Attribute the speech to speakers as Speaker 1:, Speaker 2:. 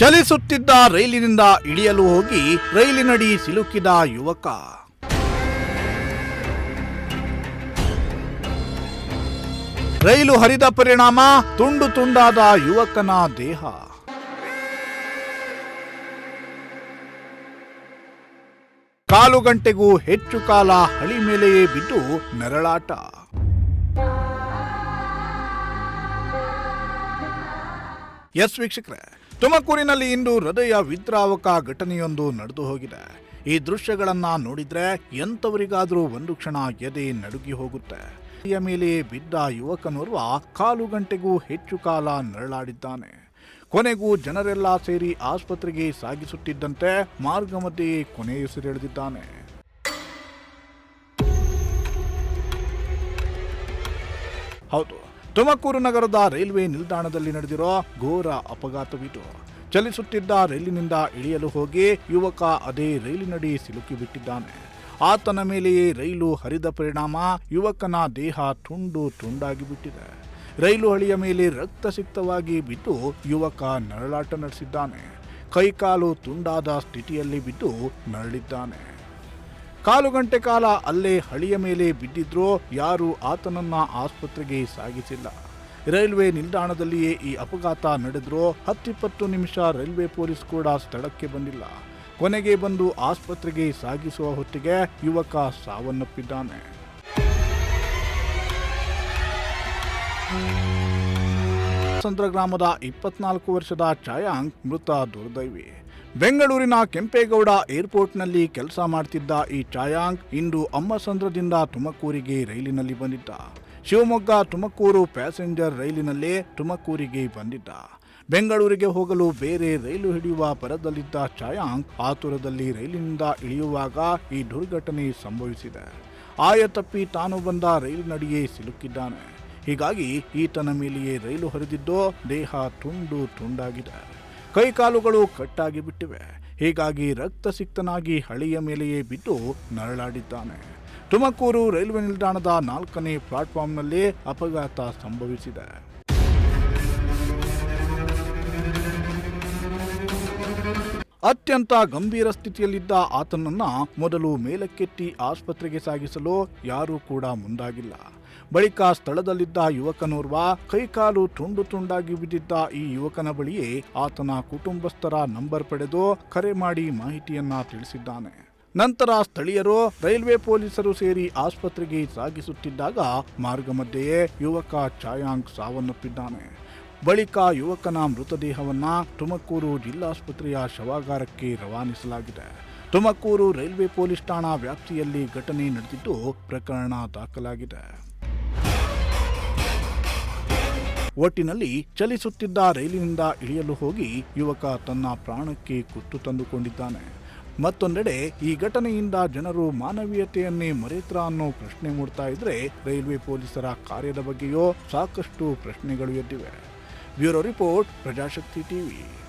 Speaker 1: ಚಲಿಸುತ್ತಿದ್ದ ರೈಲಿನಿಂದ ಇಳಿಯಲು ಹೋಗಿ ರೈಲಿನಡಿ ಸಿಲುಕಿದ ಯುವಕ. ರೈಲು ಹರಿದ ಪರಿಣಾಮ ತುಂಡು ತುಂಡಾದ ಯುವಕನ ದೇಹ. ಕಾಲು ಗಂಟೆಗೂ ಹೆಚ್ಚು ಕಾಲ ಹಳಿ ಮೇಲೆಯೇ ಬಿದ್ದು ನೆರಳಾಟ. ಎಸ್ ವೀಕ್ಷಕರೇ ತುಮಕೂರಿನಲ್ಲಿ ಇಂದು ಹೃದಯ ವಿದ್ರಾವಕ ಘಟನೆಯೊಂದು ನಡೆದು ಹೋಗಿದೆ. ಈ ದೃಶ್ಯಗಳನ್ನು ನೋಡಿದ್ರೆ ಎಂಥವರಿಗಾದರೂ ಒಂದು ಕ್ಷಣ ಎದೆ ನಡುಗಿ ಹೋಗುತ್ತೆ. ಮೇಲೆ ಬಿದ್ದ ಯುವಕನೋರ್ವ ಕಾಲು ಗಂಟೆಗೂ ಹೆಚ್ಚು ಕಾಲ ನರಳಾಡಿದ್ದಾನೆ. ಕೊನೆಗೂ ಜನರೆಲ್ಲ ಸೇರಿ ಆಸ್ಪತ್ರೆಗೆ ಸಾಗಿಸುತ್ತಿದ್ದಂತೆ ಮಾರ್ಗ ಮಧ್ಯೆಯೇ ಕೊನೆಯುಸಿರೆಳೆದಿದ್ದಾನೆ ಹೌದು ತುಮಕೂರು ನಗರದ ರೈಲ್ವೆ ನಿಲ್ದಾಣದಲ್ಲಿ ನಡೆದಿರೋ ಘೋರ ಅಪಘಾತವಿದು ಚಲಿಸುತ್ತಿದ್ದ ರೈಲಿನಿಂದ ಇಳಿಯಲು ಹೋಗಿ ಯುವಕ ಅದೇ ರೈಲಿನಡಿ ಸಿಲುಕಿಬಿಟ್ಟಿದ್ದಾನೆ. ಆತನ ಮೇಲೆಯೇ ರೈಲು ಹರಿದ ಪರಿಣಾಮ ಯುವಕನ ದೇಹ ತುಂಡು ತುಂಡಾಗಿ ಬಿಟ್ಟಿದೆ ರೈಲು ಹಳಿಯ ಮೇಲೆ ರಕ್ತಸಿಕ್ತವಾಗಿ ಬಿದ್ದು ಯುವಕ ನರಳಾಟ ನಡೆಸಿದ್ದಾನೆ. ಕೈಕಾಲು ತುಂಡಾದ ಸ್ಥಿತಿಯಲ್ಲಿ ಬಿದ್ದು ನರಳಿದ್ದಾನೆ. ಕಾಲು ಗಂಟೆ ಕಾಲ ಅಲ್ಲೇ ಹಳಿಯ ಮೇಲೆ ಬಿದ್ದಿದ್ರೂ ಯಾರೂ ಆತನನ್ನ ಆಸ್ಪತ್ರೆಗೆ ಸಾಗಿಸಿಲ್ಲ. ರೈಲ್ವೆ ನಿಲ್ದಾಣದಲ್ಲಿಯೇ ಈ ಅಪಘಾತ ನಡೆದರೂ ಹತ್ತಿಪ್ಪತ್ತು ನಿಮಿಷ ರೈಲ್ವೆ ಪೊಲೀಸ್ ಕೂಡ ಸ್ಥಳಕ್ಕೆ ಬಂದಿಲ್ಲ. ಕೊನೆಗೆ ಬಂದು ಆಸ್ಪತ್ರೆಗೆ ಸಾಗಿಸುವ ಹೊತ್ತಿಗೆ ಯುವಕ ಸಾವನ್ನಪ್ಪಿದ್ದಾನೆ. ಸಂತ್ರ ಗ್ರಾಮದ ಇಪ್ಪತ್ನಾಲ್ಕು ವರ್ಷದ ಛಾಯಾಂಕ್ ಮೃತ ದುರ್ದೈವಿ. ಬೆಂಗಳೂರಿನ ಕೆಂಪೇಗೌಡ ಏರ್ಪೋರ್ಟ್ನಲ್ಲಿ ಕೆಲಸ ಮಾಡ್ತಿದ್ದ ಈ ಛಾಯಾಂಕ್ ಇಂದು ಅಮ್ಮಸಂದ್ರದಿಂದ ತುಮಕೂರಿಗೆ ರೈಲಿನಲ್ಲಿ ಬಂದಿದ್ದ. ಶಿವಮೊಗ್ಗ, ತುಮಕೂರು ಪ್ಯಾಸೆಂಜರ್ ರೈಲಿನಲ್ಲೇ ತುಮಕೂರಿಗೆ ಬಂದಿದ್ದ. ಬೆಂಗಳೂರಿಗೆ ಹೋಗಲು ಬೇರೆ ರೈಲು ಹಿಡಿಯುವ ಪರದಲ್ಲಿದ್ದ ಛಾಯಾಂಕ್ ಆತುರದಲ್ಲಿ ರೈಲಿನಿಂದ ಇಳಿಯುವಾಗ ಈ ದುರ್ಘಟನೆ ಸಂಭವಿಸಿದೆ. ಆಯತಪ್ಪಿ ತಾನು ಬಂದ ರೈಲಿನಡಿಯೇ ಸಿಲುಕಿದ್ದಾನೆ. ಹೀಗಾಗಿ ಈತನ ಮೇಲೆಯೇ ರೈಲು ಹರಿದಿದ್ದೋ ದೇಹ ತುಂಡು ತುಂಡಾಗಿದೆ. ಕೈಕಾಲುಗಳು ಕಟ್ಟಾಗಿ ಬಿಟ್ಟಿವೆ. ಹೀಗಾಗಿ ರಕ್ತಸಿಕ್ತನಾಗಿ ಹಳಿಯ ಮೇಲೆಯೇ ಬಿದ್ದು ನರಳಾಡಿದ್ದಾನೆ. ತುಮಕೂರು ರೈಲ್ವೆ ನಿಲ್ದಾಣದ ನಾಲ್ಕನೇ ಪ್ಲಾಟ್ಫಾರ್ಮ್ನಲ್ಲಿ ಅಪಘಾತ ಸಂಭವಿಸಿದೆ. ಅತ್ಯಂತ ಗಂಭೀರ ಸ್ಥಿತಿಯಲ್ಲಿದ್ದ ಆತನನ್ನ ಮೊದಲು ಮೇಲಕ್ಕೆತ್ತಿ ಆಸ್ಪತ್ರೆಗೆ ಸಾಗಿಸಲು ಯಾರೂ ಕೂಡ ಮುಂದಾಗಿಲ್ಲ. ಬಳಿಕ ಸ್ಥಳದಲ್ಲಿದ್ದ ಯುವಕನೋರ್ವ ಕೈಕಾಲು ತುಂಡು ತುಂಡಾಗಿ ಬಿದ್ದಿದ್ದ ಈ ಯುವಕನ ಬಳಿಯೇ ಆತನ ಕುಟುಂಬಸ್ಥರ ನಂಬರ್ ಪಡೆದು ಕರೆ ಮಾಡಿ ಮಾಹಿತಿಯನ್ನ ತಿಳಿಸಿದ್ದಾನೆ. ನಂತರ ಸ್ಥಳೀಯರು, ರೈಲ್ವೆ ಪೊಲೀಸರು ಸೇರಿ ಆಸ್ಪತ್ರೆಗೆ ಸಾಗಿಸುತ್ತಿದ್ದಾಗ ಮಾರ್ಗ ಮಧ್ಯೆಯೇ ಯುವಕ ಛಾಯಾಂಕ್ ಸಾವನ್ನಪ್ಪಿದ್ದಾನೆ. ಬಳಿಕ ಯುವಕನ ಮೃತದೇಹವನ್ನ ತುಮಕೂರು ಜಿಲ್ಲಾಸ್ಪತ್ರೆಯ ಶವಾಗಾರಕ್ಕೆ ರವಾನಿಸಲಾಗಿದೆ. ತುಮಕೂರು ರೈಲ್ವೆ ಪೊಲೀಸ್ ಠಾಣಾ ವ್ಯಾಪ್ತಿಯಲ್ಲಿ ಘಟನೆ ನಡೆದಿದ್ದು ಪ್ರಕರಣ ದಾಖಲಾಗಿದೆ. ಒಟ್ಟಿನಲ್ಲಿ ಚಲಿಸುತ್ತಿದ್ದ ರೈಲಿನಿಂದ ಇಳಿಯಲು ಹೋಗಿ ಯುವಕ ತನ್ನ ಪ್ರಾಣಕ್ಕೆ ಕುತ್ತು ತಂದುಕೊಂಡಿದ್ದಾನೆ. ಮತ್ತೊಂದೆಡೆ ಈ ಘಟನೆಯಿಂದ ಜನರು ಮಾನವೀಯತೆಯನ್ನೇ ಮರೆತ್ರ ಅನ್ನೋ ಪ್ರಶ್ನೆ ಮೂಡ್ತಾ ಇದ್ರೆ ರೈಲ್ವೆ ಪೊಲೀಸರ ಕಾರ್ಯದ ಬಗ್ಗೆಯೋ ಸಾಕಷ್ಟು ಪ್ರಶ್ನೆಗಳು ಎದ್ದಿವೆ. Bureau report, Prajashakti TV.